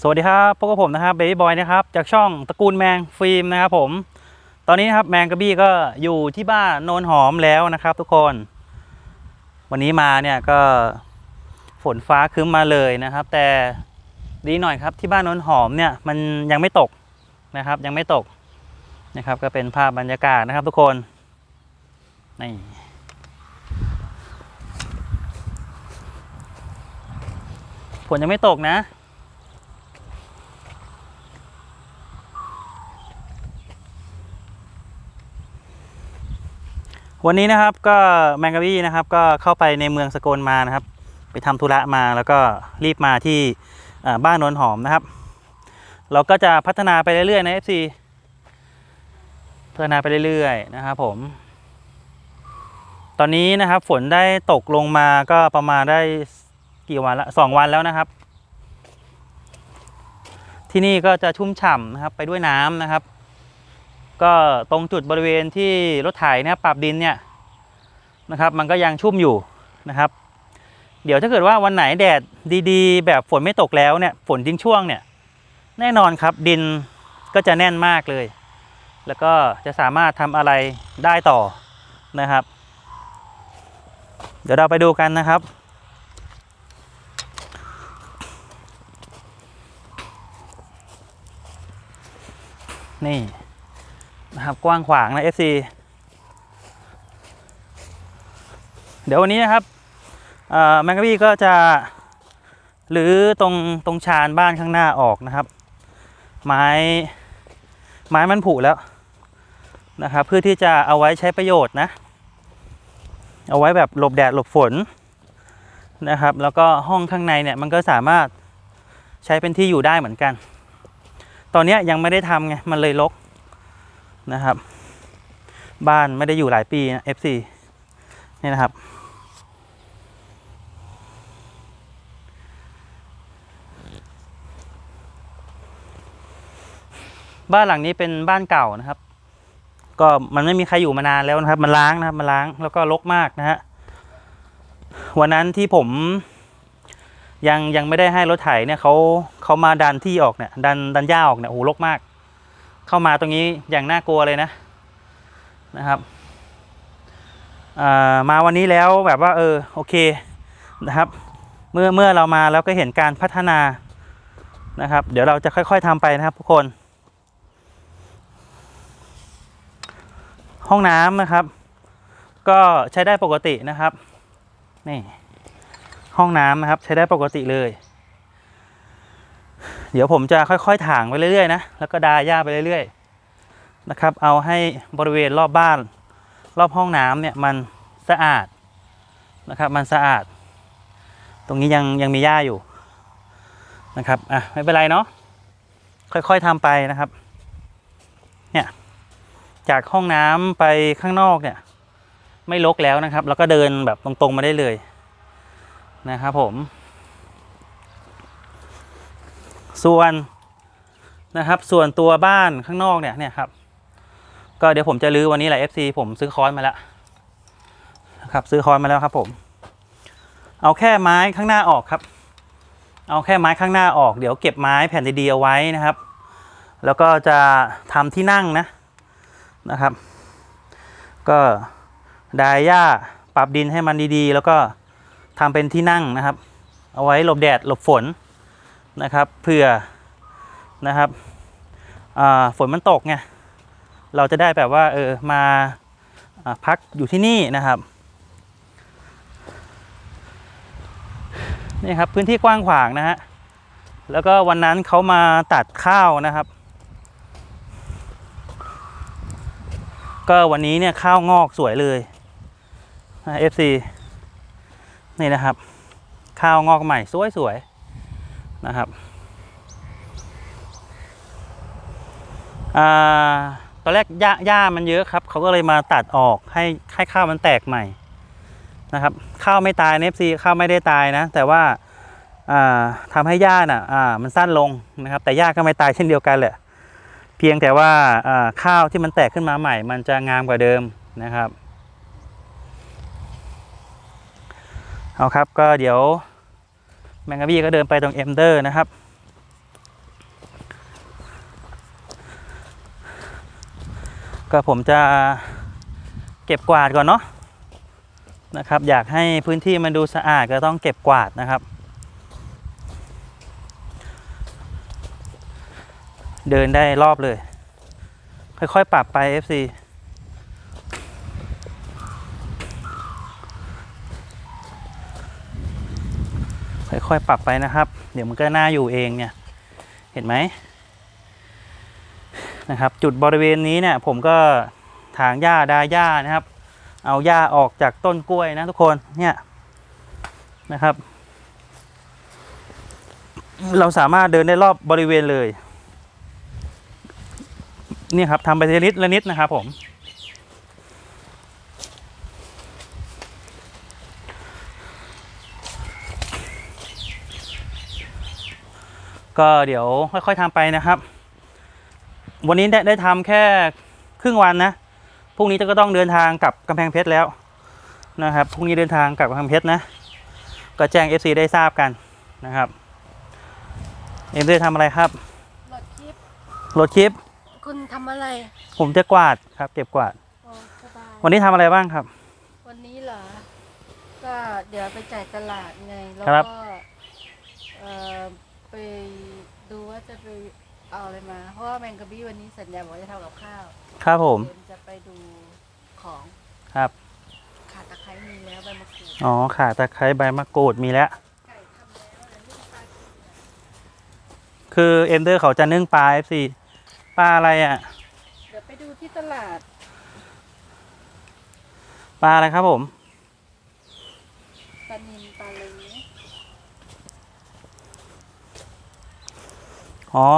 สวัสดีครับพวกบผมนะครับเบบี้บอยนะครับ จากช่องตระกูลแมงฟิล์มนะครับผม ตอนนี้นะครับแมงกระบี้ก็อยู่ที่บ้านโนนหอมแล้วนะครับทุกคน วันนี้มาเนี่ยก็ฝนฟ้าครึ้มมาเลยนะครับ แต่ดีหน่อยครับที่บ้านโนนหอมเนี่ยมันยังไม่ตกนะครับ ยังไม่ตกนะครับ ก็เป็นภาพบรรยากาศนะครับทุกคนนี่ฝนยังไม่ตกนะ วันนี้นะครับก็แมงกะบี้นะครับก็เข้าไปในเมืองสกลมานะครับ ไปทำธุระมาแล้วก็รีบมาที่บ้านโนนหอมนะครับ เราก็จะพัฒนาไปเรื่อยๆนะ FC พัฒนาไปเรื่อยๆนะครับผม ตอนนี้นะครับฝนได้ตกลงมาก็ประมาณได้กี่วันละสองวันแล้วนะครับ ที่นี่ก็จะชุ่มฉ่ำนะครับไปด้วยน้ำนะครับ ก็ตรงจุดบริเวณที่รถไถนะครับปรับดินเนี่ยนะครับ มันก็ยังชุ่มอยู่นะครับ เดี๋ยวถ้าเกิดว่าวันไหนแดดดีๆ แบบฝนไม่ตกแล้วเนี่ยฝนทิ้งช่วงเนี่ยแน่นอนครับดินก็จะแน่นมากเลย แล้วก็จะสามารถทำอะไรได้ต่อนะครับ เดี๋ยวเราไปดูกันนะครับนี่ นะครับกว้างขวางนะ FC เดี๋ยววันนี้นะครับแมงกะบี้ก็จะหรือตรงตรงชานบ้านข้างหน้าออกนะครับ ไม้ไม้มันผุแล้วนะครับเพื่อที่จะเอาไว้ใช้ประโยชน์นะ เอาไว้แบบหลบแดดหลบฝนนะครับ แล้วก็ห้องข้างในเนี่ยมันก็สามารถใช้เป็นที่อยู่ได้เหมือนกัน ตอนนี้ยยังไม่ได้ทำไงมันเลยรก นะครับ บ้านไม่ได้อยู่หลายปีนะ FC นี่นะครับ บ้านหลังนี้เป็นบ้านเก่านะครับ ก็มันไม่มีใครอยู่มานานแล้วนะครับ มันล้างนะครับมันล้างแล้วก็รกมากนะฮะวันนั้นที่ผมยังยังไม่ได้ให้รถไถเนี่ยเขาเขามาดันที่ออกเนี่ยดันดันหญ้าออกเนี่ยโอ้โหรกมาก เข้ามาตรงนี้อย่างน่ากลัวเลยนะนะครับมาวันนี้แล้วแบบว่าเออโอเคนะครับ เมื่อเมื่อเรามาแล้วก็เห็นการพัฒนานะครับ เดี๋ยวเราจะค่อย ๆทำไปนะครับทุกคน ห้องน้ำนะครับ ก็ใช้ได้ปกตินะครับนี่ห้องน้ำนะครับใช้ได้ปกติเลย เดี๋ยวผมจะค่อยๆถางไปเรื่อยๆนะแล้วก็ดาหญ้าไปเรื่อยๆนะครับ เอาให้บริเวณรอบบ้าน รอบห้องน้ำเนี่ยมันสะอาดนะครับ มันสะอาด ตรงนี้ยังยังมีหญ้าอยู่นะครับอะไม่เป็นไรเนาะค่อยๆทำไปนะครับเนี่ยจากห้องน้ำไปข้างนอกเนี่ยไม่ลกแล้วนะครับ แล้วก็เดินแบบตรงๆมาได้เลยนะครับผม ส่วนนะครับ ส่วนตัวบ้านข้างนอกเนี่ยเนี่ยครับ ก็เดี๋ยวผมจะรื้อวันนี้แหละ FC ผมซื้อค้อนมาแล้วครับ ซื้อค้อนมาแล้วครับ ผม เอาแค่ไม้ข้างหน้าออกครับ เอาแค่ไม้ข้างหน้าออก เดี๋ยวเก็บไม้แผ่นดีๆเอาไว้นะครับ แล้วก็จะทำที่นั่งนะนะครับ ก็ดายหญ้าปรับดินให้มันดีๆ แล้วก็ทำเป็นที่นั่งนะครับ เอาไว้หลบแดดหลบฝน นะครับเผื่อนะครับฝนมันตกไงเราจะได้แบบว่าเออมาอ่าพักอยู่ที่นี่นะครับนี่ครับพื้นที่กว้างขวางนะฮะแล้วก็วันนั้นเขามาตัดข้าวนะครับ ก็วันนี้เนี่ยข้าวงอกสวยเลยนะ FC นี่นะครับ ข้าวงอกใหม่สวยๆ นะครับอตอนแรกหญ้าหญ้ามันเยอะครับ เขาก็เลยมาตัดออกให้ให้ข้าวมันแตกใหม่นะครับ ข้าวไม่ตายเนฟซีข้าวไม่ได้ตายนะ แต่ว่าอ่าทำให้หญ้าน่ะมันสั้นลงนะครับ แต่หญ้าก็ไม่ตายเช่นเดียวกันแหละ เพียงแต่ว่าข้าวที่มันแตกขึ้นมาใหม่ มันจะงามกว่าเดิมนะครับ เอาครับก็เดี๋ยว แมงกะบี้ก็เดินไปตรงเอ็มเดอร์นะครับ ก็ผมจะเก็บกวาดก่อนเนาะนะครับ อยากให้พื้นที่มันดูสะอาดก็ต้องเก็บกวาดนะครับ เดินได้รอบเลย ค่อยๆ ปรับไป FC ค่อยๆปรับไปนะครับ เดี๋ยวมันก็น่าอยู่เองเนี่ย เห็นไหมนะครับ จุดบริเวณนี้เนี่ยผมก็ถางหญ้าดาหญ้านะครับ เอาหญ้าออกจากต้นกล้วยนะทุกคนเนี่ยนะครับ เราสามารถเดินได้รอบบริเวณเลย เนี่ยครับทำไปทีละนิดละนิดนะครับผม ก็เดี๋ยวค่อยๆทำไปนะครับ วันนี้ได้ได้ทำแค่ครึ่งวันนะพรุ่งนี้ก็ต้องเดินทางกลับกำแพงเพชรแล้วนะครับพรุ่งนี้เดินทางกลับกำแพงเพชรนะ ก็แจ้ง FC ได้ทราบกันนะครับเอ็มได้ทำอะไรครับโหลดคลิปรถคลิป คุณทำอะไร ผมจะกวาดครับ เก็บกวาดโอ้สบายวันนี้ทำอะไรบ้างครับ วันนี้เหรอ ก็เดี๋ยวไปจ่ายตลาดไง แล้วครับก็เอ่อ ไปดูว่าจะไปเอาอะไรมา เพราะว่าแมงกะบี้วันนี้สัญญาบอกว่าจะทำกับข้าวครับผม เดี๋ยวจะไปดูของครับ ขาตะไคร้มีแล้วใบมะกรูดอ๋อข่าตะไคร้ใบมะกรูดมีแล้ว ไก่ทำแล้วเดี๋ยวนึ่งปลากินคือเอ็มเดอร์เขาจะนึ่งปลา FC ปลาอะไรอะ เดี๋ยวไปดูที่ตลาดปลาอะไรครับผม ปลานินปลาเล้ง อ๋อ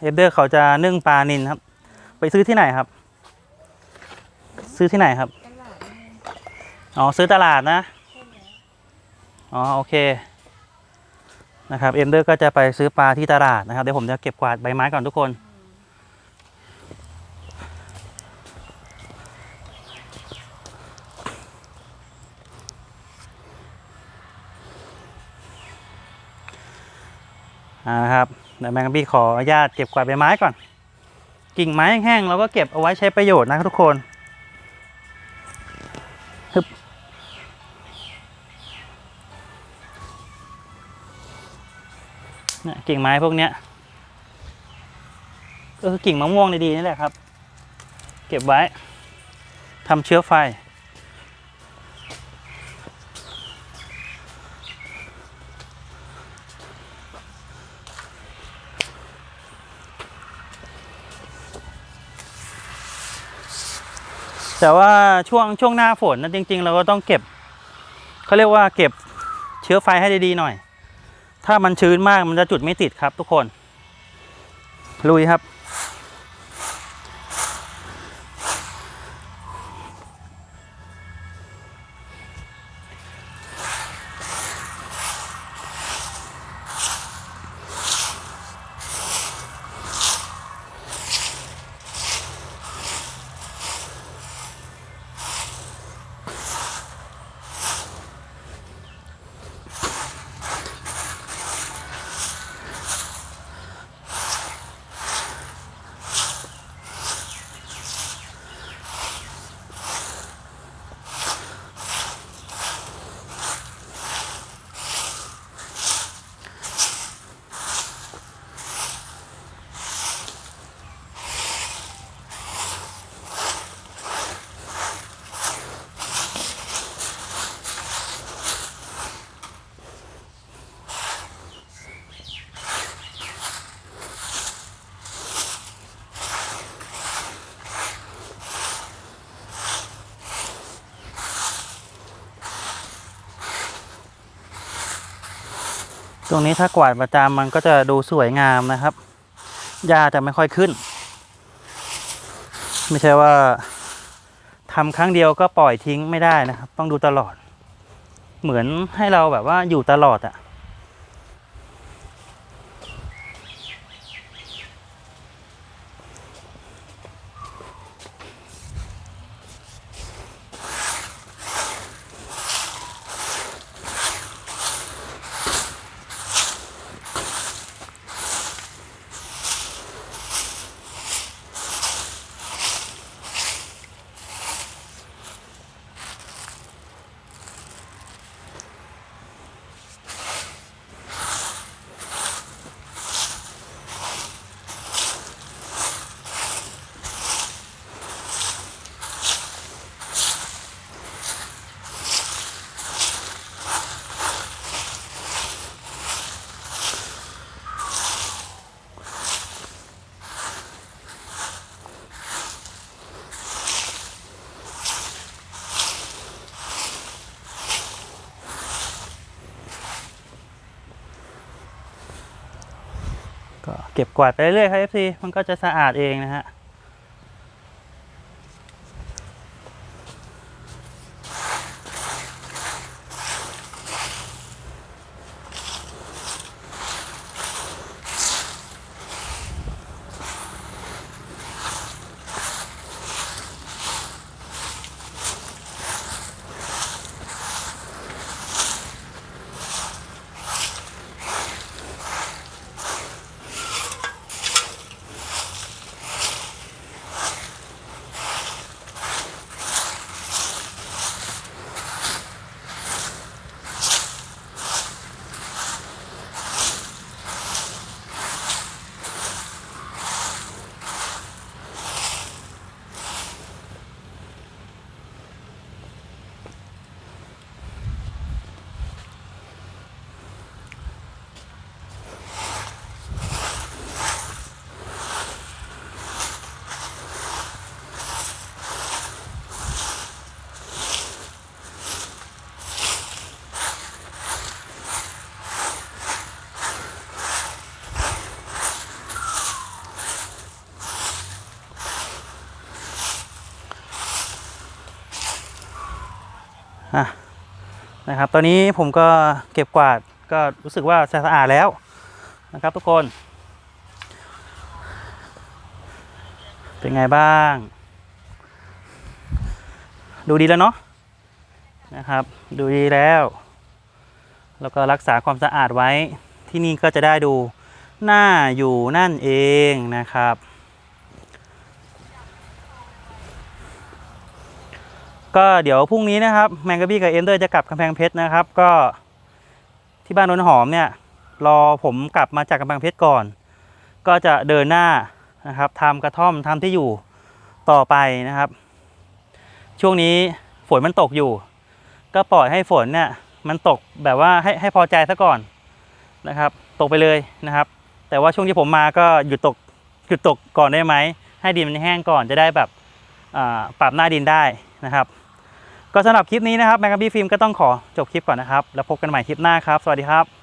เอ็มเดอร์เขาจะนึ่งปลานินครับ ไปซื้อที่ไหนครับ ซื้อที่ไหนครับ ตลาดอ๋อซื้อตลาดนะ ใช่ไหมอ๋อโอเคนะครับเอ็มเดอร์ก็จะไปซื้อปลาที่ตลาดนะครับเดี๋ยวผมจะเก็บกวาดใบไม้ก่อนทุกคน อ่าครับ เดี๋ยวแมงกะบี้ขออนุญาตเก็บกวาดใบไม้ก่อน กิ่งไม้แห้งๆเราก็เก็บเอาไว้ใช้ประโยชน์นะครับทุกคนฮึบเนี่ยกิ่งไม้พวกเนี้ยก็คือกิ่งมะม่วงดีๆนี่แหละครับ เก็บไว้ทำเชื้อไฟ แต่ว่าช่วงช่วงหน้าฝนนะจริง ๆ เราก็ต้องเก็บเขาเรียกว่าเก็บเชื้อไฟให้ดีๆหน่อย ถ้ามันชื้นมากมันจะจุดไม่ติดครับทุกคน ลุยครับ ตรงนี้ถ้ากวาดประจามันก็จะดูสวยงามนะครับหญ้าจะไม่ค่อยขึ้น ไม่ใช่ว่าทำครั้งเดียวก็ปล่อยทิ้งไม่ได้นะครับ ต้องดูตลอด เหมือนให้เราแบบว่าอยู่ตลอดอะ่ะ เก็บกวาดไปเรื่อยๆครับ FC มันก็จะสะอาดเองนะฮะ อะนะครับ ตอนนี้ผมก็เก็บกวาดก็รู้สึกว่าสะอาดแล้วนะครับ ทุกคน เป็นไงบ้าง ดูดีแล้วเนาะนะครับ ดูดีแล้ว แล้วก็รักษาความสะอาดไว้ที่นี่ก็จะได้ดูหน้าอยู่นั่นเองนะครับ ก็เดี๋ยวพรุ่งนี้นะครับแมงกะบี้กับเอ็มเดอร์จะกลับกำแพงเพชรนะครับ ก็ที่บ้านนนหอมเนี่ยรอผมกลับมาจากกำแพงเพชรก่อน ก็จะเดินหน้านะครับทำกระท่อมทำที่อยู่ต่อไปนะครับ ช่วงนี้ฝนมันตกอยู่ ก็ปล่อยให้ฝนเนี่ยมันตกแบบว่าให้ให้พอใจซะก่อนนะครับ ตกไปเลยนะครับ แต่ว่าช่วงที่ผมมาก็หยุดตกหยุดตกก่อนได้ไหมให้ดินมันแห้งก่อนจะได้แบบปรับหน้าดินได้นะครับ ก็สำหรับคลิปนี้นะครับแมงกะบี้ฟิล์มก็ต้องขอจบคลิปก่อนนะครับ แล้วพบกันใหม่คลิปหน้าครับ สวัสดีครับ